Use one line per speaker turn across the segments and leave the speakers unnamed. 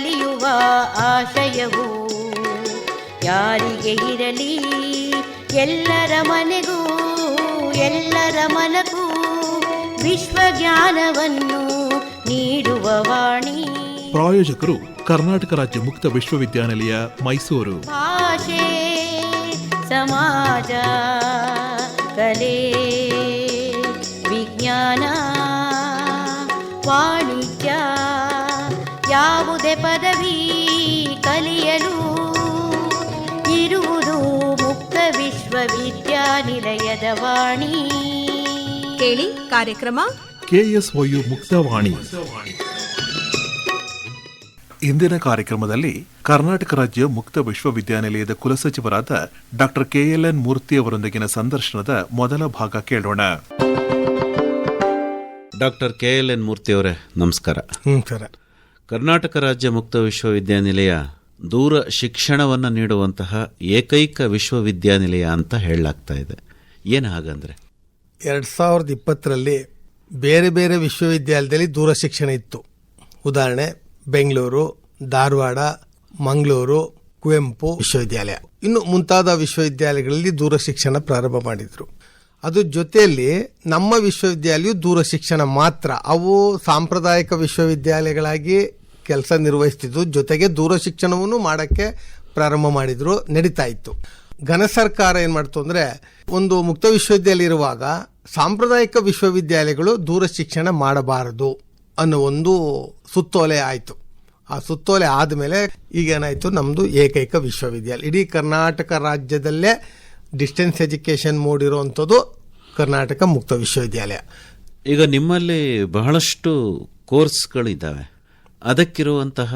ಕಲಿಯುವ ಆಶಯವು ಯಾರಿಗೆ ಇರಲಿ? ಎಲ್ಲರ ಮನೆಗೂ ಎಲ್ಲರ ಮನಗೂ ವಿಶ್ವಜ್ಞಾನವನ್ನು ನೀಡುವ ವಾಣಿ.
ಪ್ರಾಯೋಜಕರು ಕರ್ನಾಟಕ ರಾಜ್ಯ ಮುಕ್ತ ವಿಶ್ವವಿದ್ಯಾನಿಲಯ ಮೈಸೂರು.
ಭಾಷೆ ಸಮಾಜ ಕಲೆ ವಿಜ್ಞಾನ ವಾಣಿಜ್ಯ. ಯಾವುದೇ ಪದವಿ ಕಲಿಯಲು ಇರುವುದು ಮುಕ್ತ ವಿಶ್ವವಿದ್ಯಾನಿಲಯದ ವಾಣಿ.
ಕೇಳಿ ಕಾರ್ಯಕ್ರಮ.
ಕೆಎಸ್ಒಯು ಮುಕ್ತವಾಣಿ ಇಂದಿನ ಕಾರ್ಯಕ್ರಮದಲ್ಲಿ ಕರ್ನಾಟಕ ರಾಜ್ಯ ಮುಕ್ತ ವಿಶ್ವವಿದ್ಯಾನಿಲಯದ ಕುಲಸಚಿವರಾದ ಡಾಕ್ಟರ್ ಕೆಎಲ್ಎನ್ ಮೂರ್ತಿ ಅವರೊಂದಿಗಿನ ಸಂದರ್ಶನದ ಮೊದಲ ಭಾಗ ಕೇಳೋಣ.
ಡಾಕ್ಟರ್ ಕೆ ಎಲ್ ಎನ್ ಮೂರ್ತಿಯವರೇ ನಮಸ್ಕಾರ.
ಹ್ಞೂ ಸರ.
ಕರ್ನಾಟಕ ರಾಜ್ಯ ಮುಕ್ತ ವಿಶ್ವವಿದ್ಯಾನಿಲಯ ದೂರ ಶಿಕ್ಷಣವನ್ನು ನೀಡುವಂತಹ ಏಕೈಕ ವಿಶ್ವವಿದ್ಯಾನಿಲಯ ಅಂತ ಹೇಳಲಾಗ್ತಾ ಇದೆ. ಏನು ಹಾಗಂದ್ರೆ?
ಎರಡು ಸಾವಿರದ ಇಪ್ಪತ್ತರಲ್ಲಿ ಬೇರೆ ಬೇರೆ ವಿಶ್ವವಿದ್ಯಾಲಯದಲ್ಲಿ ದೂರ ಶಿಕ್ಷಣ ಇತ್ತು. ಉದಾಹರಣೆ, ಬೆಂಗಳೂರು, ಧಾರವಾಡ, ಮಂಗಳೂರು, ಕುವೆಂಪು ವಿಶ್ವವಿದ್ಯಾಲಯ. ಇನ್ನು ಮುಂತಾದ ವಿಶ್ವವಿದ್ಯಾಲಯಗಳಲ್ಲಿ ದೂರ ಶಿಕ್ಷಣ ಪ್ರಾರಂಭ ಮಾಡಿದರು. ಅದು ಜೊತೆಯಲ್ಲಿ ನಮ್ಮ ವಿಶ್ವವಿದ್ಯಾಲಯ ದೂರ ಶಿಕ್ಷಣ ಮಾತ್ರ. ಅವು ಸಾಂಪ್ರದಾಯಿಕ ವಿಶ್ವವಿದ್ಯಾಲಯಗಳಾಗಿ ಕೆಲಸ ನಿರ್ವಹಿಸ್ತಿದ್ದು ಜೊತೆಗೆ ದೂರ ಶಿಕ್ಷಣವನ್ನು ಮಾಡಕ್ಕೆ ಪ್ರಾರಂಭ ಮಾಡಿದ್ರು. ನಡೀತಾ ಇತ್ತು ಘನ ಸರ್ಕಾರ ಏನು ಮಾಡ್ತು ಅಂದರೆ, ಒಂದು ಮುಕ್ತ ವಿಶ್ವವಿದ್ಯಾಲಯ ಇರುವಾಗ ಸಾಂಪ್ರದಾಯಿಕ ವಿಶ್ವವಿದ್ಯಾಲಯಗಳು ದೂರ ಶಿಕ್ಷಣ ಮಾಡಬಾರದು ಅನ್ನೋ ಒಂದು ಸುತ್ತೋಲೆ ಆಯಿತು. ಆ ಸುತ್ತೋಲೆ ಆದಮೇಲೆ ಈಗ ನಮ್ಮದು ಏಕೈಕ ವಿಶ್ವವಿದ್ಯಾಲಯ. ಇಡೀ ಕರ್ನಾಟಕ ರಾಜ್ಯದಲ್ಲೇ ಡಿಸ್ಟೆನ್ಸ್ ಎಜುಕೇಶನ್ ಮೋಡ್ ಇರುವಂಥದ್ದು ಕರ್ನಾಟಕ ಮುಕ್ತ ವಿಶ್ವವಿದ್ಯಾಲಯ.
ಈಗ ನಿಮ್ಮಲ್ಲಿ ಬಹಳಷ್ಟು ಕೋರ್ಸ್ಗಳಿದ್ದಾವೆ. ಅದಕ್ಕಿರುವಂತಹ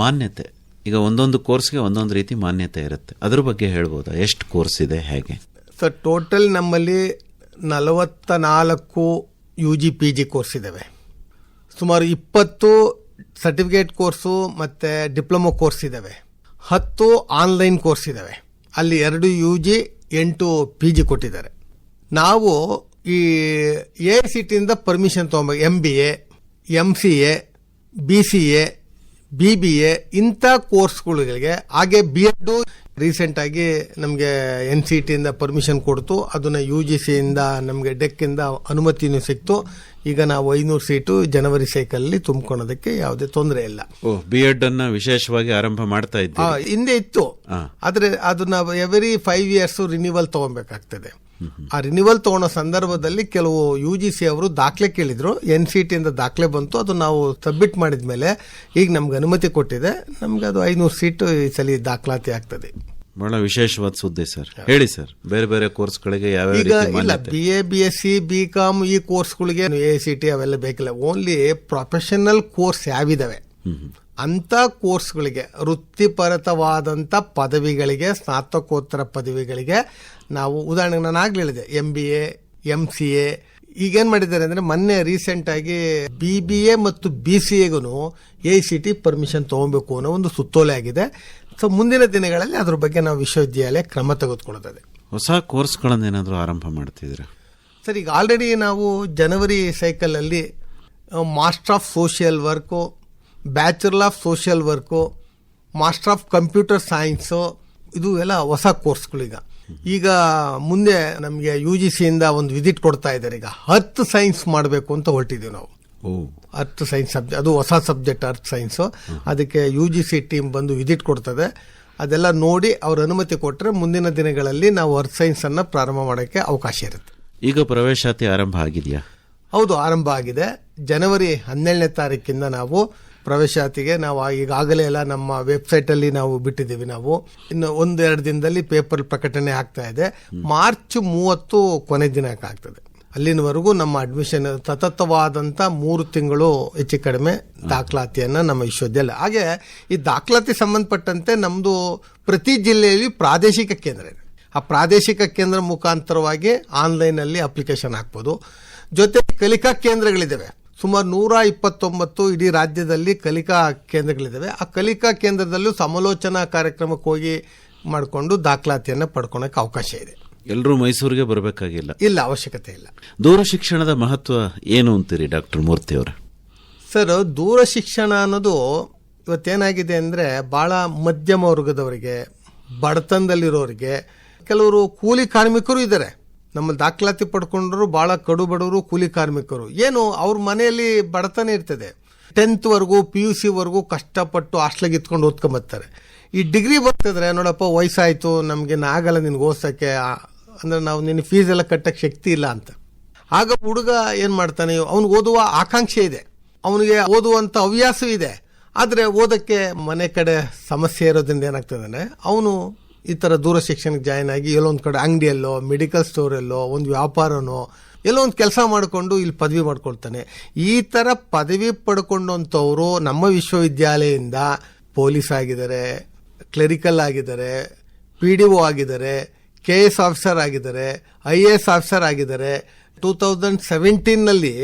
ಮಾನ್ಯತೆ, ಈಗ ಒಂದೊಂದು ಕೋರ್ಸ್ಗೆ ಒಂದೊಂದು ರೀತಿ ಮಾನ್ಯತೆ ಇರುತ್ತೆ. ಅದ್ರ ಬಗ್ಗೆ ಹೇಳ್ಬೋದಾ? ಎಷ್ಟು ಕೋರ್ಸ್ ಇದೆ, ಹೇಗೆ?
ಸರ್ ಟೋಟಲ್ ನಮ್ಮಲ್ಲಿ ನಲವತ್ತ ನಾಲ್ಕು U G P G course ಇದ್ದಾವೆ ಸುಮಾರು ಇಪ್ಪತ್ತು ಸರ್ಟಿಫಿಕೇಟ್ ಕೋರ್ಸು ಮತ್ತು ಡಿಪ್ಲೊಮೊ ಕೋರ್ಸ್ ಇದ್ದಾವೆ ಹತ್ತು ಆನ್ಲೈನ್ ಕೋರ್ಸ್ ಇದ್ದಾವೆ ಅಲ್ಲಿ ಎರಡು ಯು ಜಿ ಎಂಟು ಪಿ ಜಿ ಕೊಟ್ಟಿದ್ದಾರೆ. ನಾವು ಈ ಎ ಸಿ ಟಿಯಿಂದ ಪರ್ಮಿಷನ್ ತೊಗೊಬೇಕು M B A M C A B C A B B A ಇಂಥ ಕೋರ್ಸ್ಗಳಿಗೆ ಹಾಗೆ ಬಿ ಎಡ್ಡು ರೀಸೆಂಟಾಗಿ ನಮಗೆ ಎನ್ ಸಿ ಟಿಯಿಂದ ಪರ್ಮಿಷನ್ ಕೊಡ್ತು. ಅದನ್ನ ಯು ಜಿ ಸಿಯಿಂದ ನಮಗೆ ಡೆಕ್ಕಿಂದ ಅನುಮತಿನೂ ಸಿಕ್ತು. ಈಗ ನಾವು ಐನೂರು ಸೀಟು ಜನವರಿ ಸೈಕಲ್ಲಿ ತುಂಬಿಕೊಳ್ಳೋದಕ್ಕೆ ಯಾವುದೇ ತೊಂದರೆ ಇಲ್ಲ.
ಬಿ ಎಡ್ ಅನ್ನ ವಿಶೇಷವಾಗಿ ಆರಂಭ ಮಾಡ್ತಾ ಇದ್ದೀವಿ
ಹಿಂದೆ ಇತ್ತು.
ಆದರೆ
ಆದ್ರೆ ಅದನ್ನ ಎವ್ರಿ ಫೈವ್ ಇಯರ್ಸ್ ರಿನ್ಯೂವಲ್ ತಗೊಬೇಕಾಗ್ತದೆ. ಆ ರಿನ್ಯೂವಲ್ ತಗೊಳ್ಳೋ ಸಂದರ್ಭದಲ್ಲಿ ಕೆಲವು ಯು ಜಿ ಸಿ ಅವರು ದಾಖಲೆ ಕೇಳಿದ್ರು. ಎನ್ ಸಿ ಟಿಯಿಂದ ದಾಖಲೆ ಬಂತು. ಅದು ನಾವು ಸಬ್ಮಿಟ್ ಮಾಡಿದ ಮೇಲೆ ಈಗ ನಮ್ಗೆ ಅನುಮತಿ ಕೊಟ್ಟಿದೆ. ನಮ್ಗೆ ಅದು ಐನೂರು ಸೀಟು ಈ ಸಲ ದಾಖಲಾತಿ ಆಗ್ತದೆ.
ಬಹಳ ವಿಶೇಷವಾದ ಸುದ್ದಿ ಸರ್. ಹೇಳಿ ಸರ್. ಬೇರೆ ಬೇರೆ ಕೋರ್ಸ್ಗಳಿಗೆ ಯಾವ
ಇಲ್ಲ B A B S C B com ಈ ಕೋರ್ಸ್ಗಳಿಗೆ ಎ ಸಿ ಟಿ ಅವೆಲ್ಲ ಬೇಕಿಲ್ಲ. ಓನ್ಲಿ ಪ್ರೊಫೆಷನಲ್ ಕೋರ್ಸ್ ಯಾವಿದಾವೆ? ಅಂತ ಕೋರ್ಸ್ಗಳಿಗೆ ವೃತ್ತಿಪರತವಾದಂಥ ಪದವಿಗಳಿಗೆ ಸ್ನಾತಕೋತ್ತರ ಪದವಿಗಳಿಗೆ ನಾವು ಉದಾಹರಣೆಗೆ ನಾನು ಆಗ್ಲೇ ಹೇಳಿದೆ M B A M C A ಈಗೇನ್ ಮಾಡಿದ್ದಾರೆ ಅಂದ್ರೆ ಮೊನ್ನೆ ರೀಸೆಂಟ್ ಆಗಿ ಬಿ ಬಿ ಎ ಮತ್ತು ಬಿ ಸಿ ಎಗೂ ಎ ಸಿ ಟಿ ಪರ್ಮಿಷನ್ ತಗೊಬೇಕು ಅನ್ನೋ ಒಂದು ಸುತ್ತೋಲೆ ಆಗಿದೆ. ಸೊ ಮುಂದಿನ ದಿನಗಳಲ್ಲಿ ಅದ್ರ ಬಗ್ಗೆ ನಾವು ವಿಶ್ವವಿದ್ಯಾಲಯ ಕ್ರಮ ತೆಗೆದುಕೊಳ್ಳುತ್ತದೆ.
ಹೊಸ ಕೋರ್ಸ್ಗಳನ್ನೇನಾದ್ರೂ ಆರಂಭ ಮಾಡ್ತಿದ್ರೆ
ಸರ್ ಈಗ ಆಲ್ರೆಡಿ ನಾವು ಜನವರಿ ಸೈಕಲಲ್ಲಿ master of social work bachelor of social work master of computer science ಇದು ಎಲ್ಲ ಹೊಸ ಕೋರ್ಸ್ಗಳೀಗ. ಈಗ ಮುಂದೆ ನಮಗೆ ಯು ಜಿ ಸಿಯಿಂದ ಒಂದು ವಿಸಿಟ್ ಕೊಡ್ತಾ ಇದ್ದಾರೆ. ಈಗ ಹತ್ತು ಸೈನ್ಸ್ ಮಾಡಬೇಕು ಅಂತ ಹೊರಟಿದ್ದೀವಿ ನಾವು. ಅರ್ತ್ ಸೈನ್ಸ್ ಸಬ್ಜೆಕ್ಟ್ ಅದು ಹೊಸ ಸಬ್ಜೆಕ್ಟ್ ಅರ್ತ್ ಸೈನ್ಸು ಅದಕ್ಕೆ ಯು ಜಿ ಸಿ ಟೀಮ್ ಬಂದು ವಿಸಿಟ್ ಕೊಡ್ತದೆ. ಅದೆಲ್ಲ ನೋಡಿ ಅವ್ರ ಅನುಮತಿ ಕೊಟ್ಟರೆ ಮುಂದಿನ ದಿನಗಳಲ್ಲಿ ನಾವು ಅರ್ತ್ ಸೈನ್ಸನ್ನು ಪ್ರಾರಂಭ ಮಾಡೋಕ್ಕೆ ಅವಕಾಶ ಇರುತ್ತೆ.
ಈಗ ಪ್ರವೇಶಾತಿ ಆರಂಭ ಆಗಿದೆಯಾ?
ಹೌದು ಆರಂಭ ಆಗಿದೆ. ಜನವರಿ ಹನ್ನೆರಡನೇ ತಾರೀಕಿಂದ ನಾವು ಪ್ರವೇಶಾತಿಗೆ ನಾವು ಈಗಾಗಲೇ ಎಲ್ಲ ನಮ್ಮ ವೆಬ್ಸೈಟಲ್ಲಿ ನಾವು ಬಿಟ್ಟಿದ್ದೀವಿ ನಾವು. ಇನ್ನು ಒಂದೆರಡು ದಿನದಲ್ಲಿ ಪೇಪರ್ ಪ್ರಕಟಣೆ ಆಗ್ತಾ ಇದೆ. ಮಾರ್ಚ್ ಮೂವತ್ತು ಕೊನೆ ದಿನಕ್ಕೆ ಆಗ್ತದೆ. ಅಲ್ಲಿನವರೆಗೂ ನಮ್ಮ ಅಡ್ಮಿಷನ್ ಸತತವಾದಂಥ ಮೂರು ತಿಂಗಳು ಹೆಚ್ಚು ಕಡಿಮೆ ದಾಖಲಾತಿಯನ್ನು ನಮ್ಮ ವಿಶ್ವವಿದ್ಯಾಲಯ ಹಾಗೆ ಈ ದಾಖಲಾತಿ ಸಂಬಂಧಪಟ್ಟಂತೆ ನಮ್ಮದು ಪ್ರತಿ ಜಿಲ್ಲೆಯಲ್ಲಿ ಪ್ರಾದೇಶಿಕ ಕೇಂದ್ರ ಇದೆ. ಆ ಪ್ರಾದೇಶಿಕ ಕೇಂದ್ರ ಮುಖಾಂತರವಾಗಿ ಆನ್ಲೈನಲ್ಲಿ ಅಪ್ಲಿಕೇಶನ್ ಹಾಕ್ಬೋದು. ಜೊತೆ ಕಲಿಕಾ ಕೇಂದ್ರಗಳಿದ್ದಾವೆ ಸುಮಾರು ನೂರ ಇಪ್ಪತ್ತೊಂಬತ್ತು ಇಡೀ ರಾಜ್ಯದಲ್ಲಿ ಕಲಿಕಾ ಕೇಂದ್ರಗಳಿದ್ದಾವೆ. ಆ ಕಲಿಕಾ ಕೇಂದ್ರದಲ್ಲೂ ಸಮಾಲೋಚನಾ ಕಾರ್ಯಕ್ರಮಕ್ಕೆ ಹೋಗಿ ಮಾಡಿಕೊಂಡು ದಾಖಲಾತಿಯನ್ನು ಪಡ್ಕೊಳಕ್ಕೆ ಅವಕಾಶ ಇದೆ.
ಎಲ್ಲರೂ ಮೈಸೂರಿಗೆ ಬರಬೇಕಾಗಿಲ್ಲ.
ಇಲ್ಲ ಅವಶ್ಯಕತೆ ಇಲ್ಲ.
ದೂರ ಶಿಕ್ಷಣದ ಮಹತ್ವ ಏನು ಅಂತೀರಿ ಡಾಕ್ಟರ್ ಮೂರ್ತಿ ಅವರ?
ಸರ್ ದೂರ ಶಿಕ್ಷಣ ಅನ್ನೋದು ಇವತ್ತೇನಾಗಿದೆ ಅಂದರೆ ಭಾಳ ಮಧ್ಯಮ ವರ್ಗದವರಿಗೆ ಬಡತನದಲ್ಲಿರೋರಿಗೆ ಕೆಲವರು ಕೂಲಿ ಕಾರ್ಮಿಕರು ಇದ್ದಾರೆ. ನಮ್ಮ ದಾಖಲಾತಿ ಪಡ್ಕೊಂಡ್ರು ಭಾಳ ಕಡು ಬಡವರು, ಕೂಲಿ ಕಾರ್ಮಿಕರು. ಏನು, ಅವ್ರ ಮನೆಯಲ್ಲಿ ಬಡತನ ಇರ್ತದೆ. ಟೆಂತ್ವರೆಗೂ ಪಿ ಯು ಸಿವರೆಗೂ ಕಷ್ಟಪಟ್ಟು ಹಾಸ್ಟ್ಲಿಗೆ ಇತ್ಕೊಂಡು ಓದ್ಕೊಂಬರ್ತಾರೆ ಈ ಡಿಗ್ರಿ ಬರ್ತಿದ್ರೆ, ನೋಡಪ್ಪ, ವಯಸ್ಸಾಯಿತು, ನಮಗೆ ಆಗಲ್ಲ ನಿನ್ಗೆ ಓದ್ಸೋಕ್ಕೆ ಅಂದರೆ ನಾವು ನಿನ್ನ ಫೀಸ್ ಎಲ್ಲ ಕಟ್ಟಕ್ಕೆ ಶಕ್ತಿ ಇಲ್ಲ ಅಂತ. ಆಗ ಹುಡುಗ ಏನು ಮಾಡ್ತಾನೆ, ಅವ್ನಿಗೆ ಓದುವ ಆಕಾಂಕ್ಷೆ ಇದೆ. ಅವನಿಗೆ ಓದುವಂಥ ಹವ್ಯಾಸ ಇದೆ. ಆದರೆ ಓದಕ್ಕೆ ಮನೆ ಕಡೆ ಸಮಸ್ಯೆ ಇರೋದ್ರಿಂದ ಏನಾಗ್ತದೆ ಅಂದರೆ, ಅವನು ಈ ಥರ ದೂರ ಶಿಕ್ಷಣಕ್ಕೆ ಜಾಯ್ನ್ ಆಗಿ ಎಲ್ಲೋ ಒಂದು ಕಡೆ ಅಂಗಡಿಯಲ್ಲೋ ಮೆಡಿಕಲ್ ಸ್ಟೋರಲ್ಲೋ ಒಂದು ವ್ಯಾಪಾರನೋ, ಎಲ್ಲೋ ಒಂದು ಕೆಲಸ ಮಾಡಿಕೊಂಡು ಇಲ್ಲಿ ಪದವಿ ಮಾಡ್ಕೊಳ್ತಾನೆ. ಈ ಥರ ಪದವಿ ಪಡ್ಕೊಂಡಂಥವ್ರು ನಮ್ಮ ವಿಶ್ವವಿದ್ಯಾಲಯದಿಂದ ಪೊಲೀಸ್ ಆಗಿದ್ದಾರೆ ಕ್ಲರಿಕಲ್ ಆಗಿದ್ದಾರೆ ಪಿ ಡಿ ಒ ಆಗಿದ್ದಾರೆ ಕೆ ಎಸ್ ಆಫೀಸರ್ ಆಗಿದ್ದಾರೆ ಐ ಎ ಎಸ್ ಆಫೀಸರ್ ಆಗಿದ್ದಾರೆ ಟೂ ತೌಸಂಡ್ ಸೆವೆಂಟೀನ್ನಲ್ಲಿ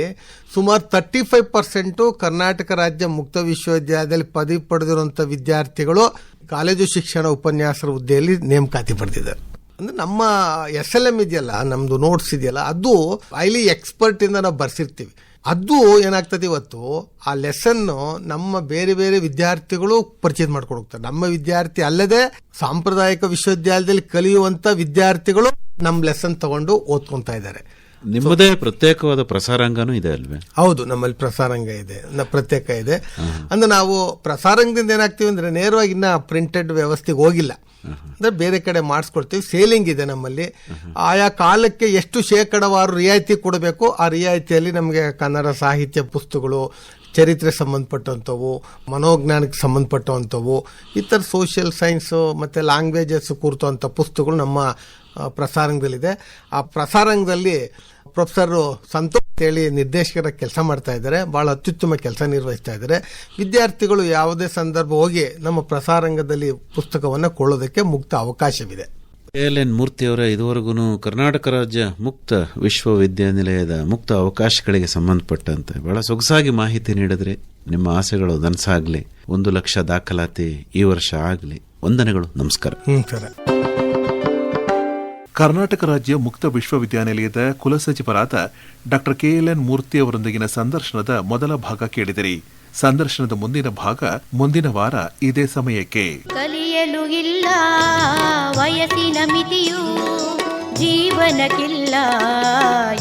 ಸುಮಾರು ತರ್ಟಿ ಫೈವ್ ಪರ್ಸೆಂಟು ಕರ್ನಾಟಕ ರಾಜ್ಯ ಮುಕ್ತ ವಿಶ್ವವಿದ್ಯಾಲಯದಲ್ಲಿ ಪದವಿ ಪಡೆದಿರುವಂಥ ವಿದ್ಯಾರ್ಥಿಗಳು ಕಾಲೇಜು ಶಿಕ್ಷಣ ಉಪನ್ಯಾಸರ ಹುದ್ದೆಯಲ್ಲಿ ನೇಮಕಾತಿ ಪಡೆದಿದ್ದಾರೆ. ಅಂದ್ರೆ ನಮ್ಮ ಎಸ್ ಎಲ್ ಎಂ ಇದೆಯಲ್ಲ ನಮ್ಮದು ನೋಟ್ಸ್ ಇದೆಯಲ್ಲ, ಅದು ಹೈಲಿ ಎಕ್ಸ್ಪರ್ಟ್ ಇಂದ ನಾವು ಬರ್ಸಿರ್ತೀವಿ. ಅದು ಏನಾಗ್ತದೆ ಇವತ್ತು, ಆ ಲೆಸನ್ನು ನಮ್ಮ ಬೇರೆ ಬೇರೆ ವಿದ್ಯಾರ್ಥಿಗಳು ಪರಿಚಯ ಮಾಡ್ಕೊಂಡು ಹೋಗ್ತಾರೆ ನಮ್ಮ ವಿದ್ಯಾರ್ಥಿ ಅಲ್ಲದೆ ಸಾಂಪ್ರದಾಯಿಕ ವಿಶ್ವವಿದ್ಯಾಲಯದಲ್ಲಿ ಕಲಿಯುವಂತ ವಿದ್ಯಾರ್ಥಿಗಳು ನಮ್ಮ ಲೆಸನ್ ತಗೊಂಡು ಓದ್ಕೊತಾ ಇದ್ದಾರೆ.
ನಿಮ್ಮದೇ ಪ್ರತ್ಯೇಕವಾದ ಪ್ರಸಾರಾಂಗನೂ ಇದೆ ಅಲ್ವೇ?
ಹೌದು ನಮ್ಮಲ್ಲಿ ಪ್ರಸಾರಂಗ ಇದೆ. ಪ್ರತ್ಯೇಕ ಇದೆ. ಅಂದ್ರೆ ನಾವು ಪ್ರಸಾರಂಗದಿಂದ ಏನಾಗ್ತೀವಿ ಅಂದ್ರೆ ನೇರವಾಗಿ ಇನ್ನ ಪ್ರಿಂಟೆಡ್ ವ್ಯವಸ್ಥೆಗೆ ಹೋಗಿಲ್ಲ. ಅಂದ್ರೆ ಬೇರೆ ಕಡೆ ಮಾಡಿಸ್ಕೊಡ್ತೀವಿ ಸೇಲಿಂಗ್ ಇದೆ ನಮ್ಮಲ್ಲಿ. ಆಯಾ ಕಾಲಕ್ಕೆ ಎಷ್ಟು ಶೇಕಡವಾರು ರಿಯಾಯಿತಿ ಕೊಡಬೇಕು ಆ ರಿಯಾಯಿತಿಯಲ್ಲಿ ನಮಗೆ ಕನ್ನಡ ಸಾಹಿತ್ಯ ಪುಸ್ತಕಗಳು ಚರಿತ್ರೆ ಸಂಬಂಧಪಟ್ಟಂಥವು ಮನೋಜ್ಞಾನಕ್ಕೆ ಸಂಬಂಧಪಟ್ಟಂಥವು ಈ ಥರ ಸೋಷಿಯಲ್ ಸೈನ್ಸು ಮತ್ತು ಲ್ಯಾಂಗ್ವೇಜಸ್ ಅಂಥ ಪುಸ್ತಕಗಳು ನಮ್ಮ ಪ್ರಸಾರಂಗದಲ್ಲಿದೆ. ಆ ಪ್ರಸಾರಂಗದಲ್ಲಿ ಪ್ರೊಫೆಸರ್ ಸಂತೋಷ್ ಹೇಳಿ ನಿರ್ದೇಶಕರ ಕೆಲಸ ಮಾಡ್ತಾ ಇದ್ದಾರೆ. ಬಹಳ ಅತ್ಯುತ್ತಮ ಕೆಲಸ ನಿರ್ವಹಿಸ್ತಾ ಇದ್ದಾರೆ. ವಿದ್ಯಾರ್ಥಿಗಳು ಯಾವುದೇ ಸಂದರ್ಭ ಹೋಗಿ ನಮ್ಮ ಪ್ರಸಾರಂಗದಲ್ಲಿ ಪುಸ್ತಕವನ್ನು ಕೊಳ್ಳೋದಕ್ಕೆ ಮುಕ್ತ ಅವಕಾಶವಿದೆ.
ಎಲ್ ಎನ್ ಮೂರ್ತಿಯವರೇ ಇದುವರೆಗೂ ಕರ್ನಾಟಕ ರಾಜ್ಯ ಮುಕ್ತ ವಿಶ್ವವಿದ್ಯಾನಿಲಯದ ಮುಕ್ತ ಅವಕಾಶಗಳಿಗೆ ಸಂಬಂಧಪಟ್ಟಂತೆ ಬಹಳ ಸೊಗಸಾಗಿ ಮಾಹಿತಿ ನೀಡಿದ್ರೆ ನಿಮ್ಮ ಆಸೆಗಳು ನನಸಾಗ್ಲಿ ಒಂದು ಲಕ್ಷ ದಾಖಲಾತಿ ಈ ವರ್ಷ ಆಗಲಿ. ವಂದನೆಗಳು ನಮಸ್ಕಾರ.
ಕರ್ನಾಟಕ ರಾಜ್ಯ ಮುಕ್ತ ವಿಶ್ವವಿದ್ಯಾನಿಲಯದ ಕುಲಸಚಿವರಾದ ಡಾಕ್ಟರ್ ಕೆಎಲ್ಎನ್ ಮೂರ್ತಿ ಅವರೊಂದಿಗಿನ ಸಂದರ್ಶನದ ಮೊದಲ ಭಾಗ ಕೇಳಿದಿರಿ. ಸಂದರ್ಶನದ ಮುಂದಿನ ಭಾಗ ಮುಂದಿನ ವಾರ ಇದೇ ಸಮಯಕ್ಕೆ.
ಕಲಿಯಲು ಇಲ್ಲ ವಯಸ್ಸಿನ ಮಿತಿಯು ಜೀವನಕ್ಕಿಲ್ಲ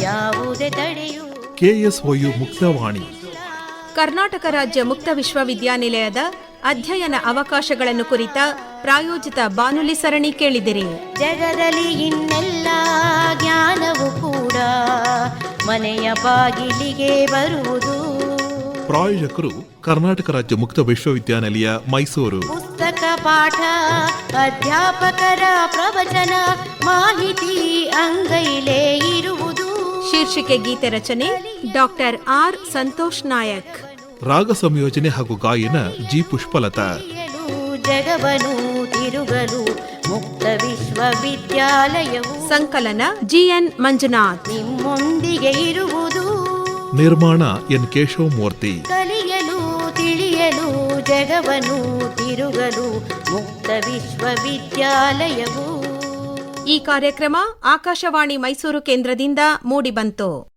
ಯಾವುದೇ ತಡೆಯು.
ಕೆಎಸ್ಒಯು ಮುಕ್ತವಾಣಿ.
ಕರ್ನಾಟಕ ರಾಜ್ಯ ಮುಕ್ತ ವಿಶ್ವವಿದ್ಯಾನಿಲಯದ ಅಧ್ಯಯನ ಅವಕಾಶಗಳನ್ನು ಕುರಿತ ಪ್ರಾಯೋಜಿತ ಬಾನುಲಿ ಸರಣಿ ಕೇಳಿದಿರಿ.
ಜಗದಲ್ಲಿ ಇನ್ನೆಲ್ಲ ಜ್ಞಾನವು ಕೂಡ ಮನೆಯ ಬಾಗಿಲಿಗೆ ಬರುವುದು.
ಪ್ರಾಯೋಜಕರು ಕರ್ನಾಟಕ ರಾಜ್ಯ ಮುಕ್ತ ವಿಶ್ವವಿದ್ಯಾನಿಲಯ ಮೈಸೂರು.
ಪುಸ್ತಕ ಪಾಠ ಅಧ್ಯಾಪಕರ ಪ್ರವಚನ ಮಾಹಿತಿ ಅಂಗೈಲೇ ಇರುವುದು.
ಶೀರ್ಷಿಕೆ ಗೀತೆ ರಚನೆ ಡಾಕ್ಟರ್ ಆರ್ ಸಂತೋಷ್ ನಾಯಕ್.
ರಾಗ ಸಂಯೋಜನೆ ಹಾಗೂ ಗಾಯನ ಜಿ ಪುಷ್ಪಲತಾ.
ಜಗವನು ತಿರುಗಲು ಮುಕ್ತ ವಿಶ್ವವಿದ್ಯಾಲಯವು.
ಸಂಕಲನ ಜಿಎನ್ ಮಂಜುನಾಥ್.
ನಿಮ್ಮೊಂದಿಗೆ ಇರುವುದು.
ನಿರ್ಮಾಣ ಎನ್ ಕೇಶವ ಮೂರ್ತಿ
ಕಲಿಯಲು ತಿಳಿಯಲು ಜಗವನು ತಿರುಗಲು ಮುಕ್ತ ವಿಶ್ವವಿದ್ಯಾಲಯವು.
ಈ ಕಾರ್ಯಕ್ರಮ ಆಕಾಶವಾಣಿ ಮೈಸೂರು ಕೇಂದ್ರದಿಂದ ಮೂಡಿಬಂತು.